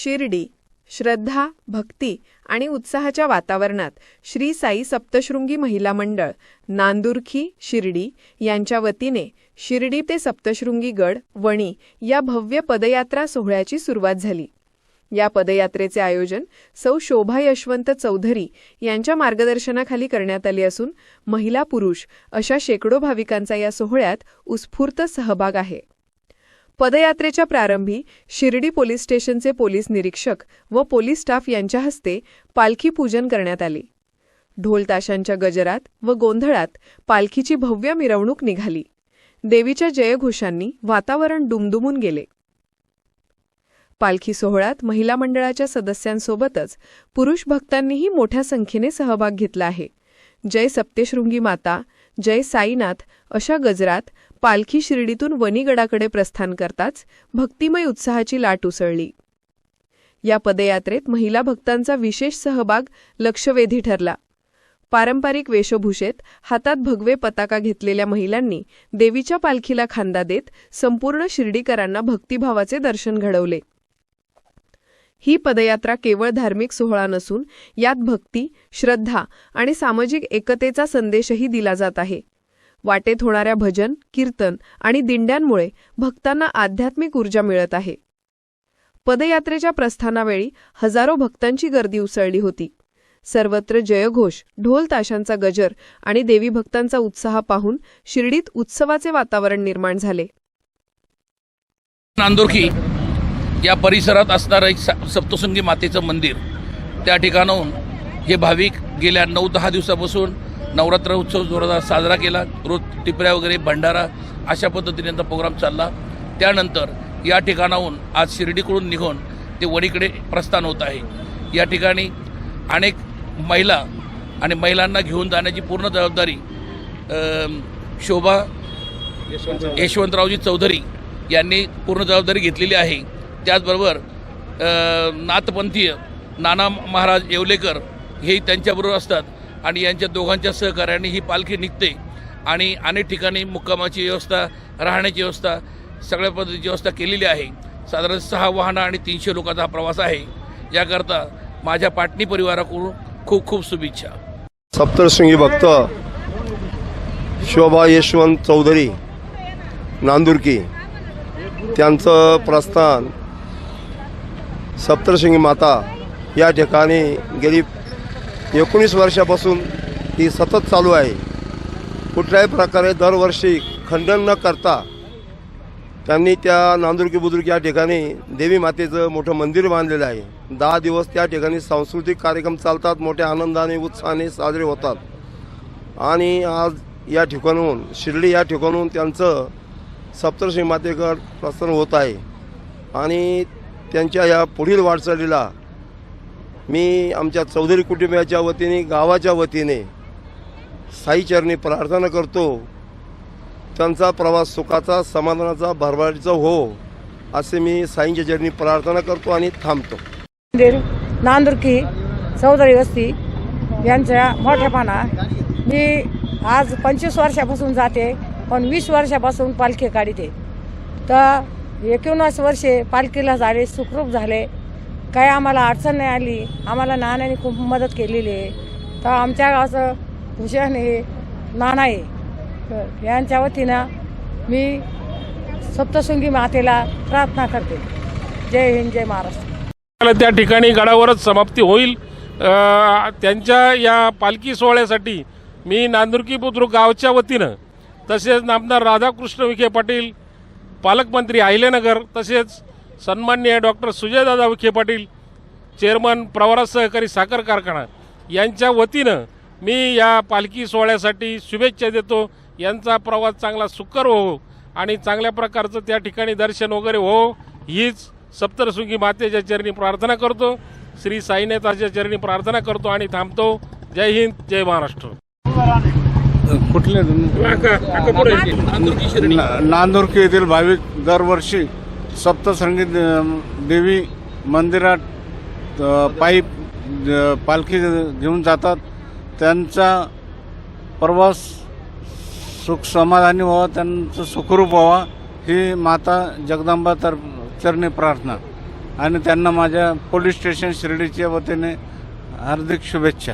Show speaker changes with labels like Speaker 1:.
Speaker 1: शिर्डी श्रद्धा भक्ती आणि उत्साहाच्या वातावरणात श्री साई सप्तशृंगी महिला मंडळ नांदुरखी शिर्डी यांच्या वतीने शिर्डी ते सप्तशृंगी गड वणी या भव्य पदयात्रा सोहळ्याची सुरुवात झाली. या पदयात्रेचे आयोजन सौ शोभा यशवंत चौधरी यांच्या मार्गदर्शनाखाली करण्यात आले असून महिला पुरुष अशा शेकडो भाविकांचा या सोहळ्यात उत्स्फूर्त सहभाग आहे. पदयात्रेच्या प्रारंभी शिर्डी पोलीस स्टेशनचे पोलीस निरीक्षक व पोलीस स्टाफ यांच्या हस्ते पालखी पूजन करण्यात आले. ढोलताशांच्या गजरात व गोंधळात पालखीची भव्य मिरवणूक निघाली. देवीच्या जयघोषांनी वातावरण दुमदुमून गेले. पालखी सोहळ्यात महिला मंडळाच्या सदस्यांसोबतच पुरुष भक्तांनीही मोठ्या संख्येने सहभाग घेतला आहे. जय सप्तेशृंगी माता जय साईनाथ अशा गजरात पालखी शिर्डीतून वनीगडाकडे प्रस्थान करताच भक्तिमय उत्साहाची लाट उसळली. या पदयात्रेत महिला भक्तांचा विशेष सहभाग लक्षवेधी ठरला. पारंपरिक वेशभूषेत हातात भगवे पताका घेतलेल्या महिलांनी देवीच्या पालखीला खांदा देत संपूर्ण शिर्डीकरांना भक्तिभावाचे दर्शन घडवले. ही पदयात्रा केवळ धार्मिक सोहळा नसून यात भक्ती श्रद्धा आणि सामाजिक एकतेचा संदेशही दिला जात आहे. वाटेत होणाऱ्या भजन कीर्तन आणि दिंड्यांमुळे भक्तांना आध्यात्मिक ऊर्जा मिळत आहे. पदयात्रेच्या प्रस्थानावेळी हजारो भक्तांची गर्दी उसळली होती. सर्वत्र जयघोष ढोल ताशांचा गजर आणि देवी भक्तांचा उत्साह पाहून शिर्डीत उत्सवाचे वातावरण निर्माण झाले.
Speaker 2: नांदोरखी या परिसरात असणारं एक स- सप्तशृंगी मातेचं मंदिर त्या ठिकाणाहून हे भाविक गेल्या नऊ दहा दिवसापासून नवरात्र उत्सव जोरात साजरा केला. रोज टिपऱ्या वगैरे भंडारा अशा पद्धतीने त्यांचा प्रोग्राम चालला. त्यानंतर या ठिकाणाहून आज शिर्डीकडून निघून ते वणीकडे प्रस्थान होत आहे. या ठिकाणी अनेक महिला आणि महिलांना घेऊन जाण्याची पूर्ण जबाबदारी शोभा यशवंतरावजी चौधरी यांनी पूर्ण जबाबदारी घेतलेली आहे. त्याचबरोबर नाथपंथीय नाना महाराज येवलेकर हे त्यांच्याबरोबर असतात. आणि यांच्या दोघांच्या सहकार्याने ही पालखी निघते. आणि अनेक ठिकाणी मुक्कामाची व्यवस्था राहण्याची व्यवस्था सगळ्या पद्धतीची व्यवस्था केलेली आहे. साधारण सहा वाहनं आणि तीनशे लोकांचा हा प्रवास आहे. याकरता माझ्या पाटणी परिवाराकडून खूप खूप शुभेच्छा.
Speaker 3: सप्तशृंगी भक्त शोभा यशवंत चौधरी नांदुरकी त्यांचं प्रस्थान सप्तशृंगी माता या ठिकाणी गेली एकोणीस वर्षापासून ही सतत चालू आहे. कुठल्याही प्रकारे दरवर्षी खंडन न करता त्यांनी त्या नांदुरकी बुद्रुक या ठिकाणी देवी मातेचं मोठं मंदिर बांधलेलं आहे. दहा दिवस त्या ठिकाणी सांस्कृतिक कार्यक्रम चालतात मोठ्या आनंदाने उत्साहाने साजरे होतात. आणि आज या ठिकाणून शिर्डी या ठिकाणून त्यांचं सप्तर्षी मातेकडे प्रसन्न होत आहे. आणि त्यांच्या या पुढील वाटचालीला मी आमच्या चौधरी कुटुंबियाच्या वतीने गावाच्या वतीने साईचरणी प्रार्थना करतो. त्यांचा प्रवास सुखाचा समाधानाचा भरभराटीचा हो असे मी साईंच्या चरणी प्रार्थना करतो आणि थांबतो.
Speaker 4: मंदिर नांदुरकी चौधरी वस्ती यांच्या मोठेपणा मी आज पंचवीस वर्षापासून जाते पण वीस वर्षापासून पालखी काढते. तर एकोणीस वर्षे पालखीला झाले सुखरूप झाले. काही आम्हाला अडचण नाही आली आम्हाला नाण्याने खूप मदत केलेली आहे. तर आमच्या गावचं भूषण हे नाना आहे. तर यांच्या वतीनं मी सप्तशृंगी मातेला प्रार्थना करते. जय हिंद जय महाराष्ट्र.
Speaker 5: त्या ठिकाणी गडावरच समाप्ती होईल. त्यांच्या या पालखी सोहळ्यासाठी मी नांदुरकी बुद्रुक गावच्या वतीनं तसेच नामदार राधाकृष्ण विखे पाटील पालकमंत्री आहिलेनगर तसेच सन्माननीय डॉक्टर सुजयदादा विखे पाटील चेअरमन प्रवरा सहकारी साखर कारखाना यांच्या वतीनं मी या पालखी सोहळ्यासाठी शुभेच्छा देतो. यांचा प्रवास चांगला सुकर हो आणि चांगल्या प्रकारचं त्या ठिकाणी दर्शन वगैरे हो हीच सप्तरशृंगी मातेच्या चरणी प्रार्थना करतो. श्री साईनाथाच्या चरणी प्रार्थना करतो आणि थांबतो. जय हिंद जय महाराष्ट्र.
Speaker 6: कुठले?
Speaker 2: नांदुरकी
Speaker 6: येथील भाविक दरवर्षी सप्तशृंगी देवी मंदिरात पायी पालखी घेऊन जातात. त्यांचा प्रवास सुख समाधानी व्हावा त्यांचं सुखरूप व्हावा ही माता जगदंबा तर चरणी प्रार्थना. आणि त्यांना माझ्या पोलीस स्टेशन शिर्डीच्या वतीने हार्दिक शुभेच्छा.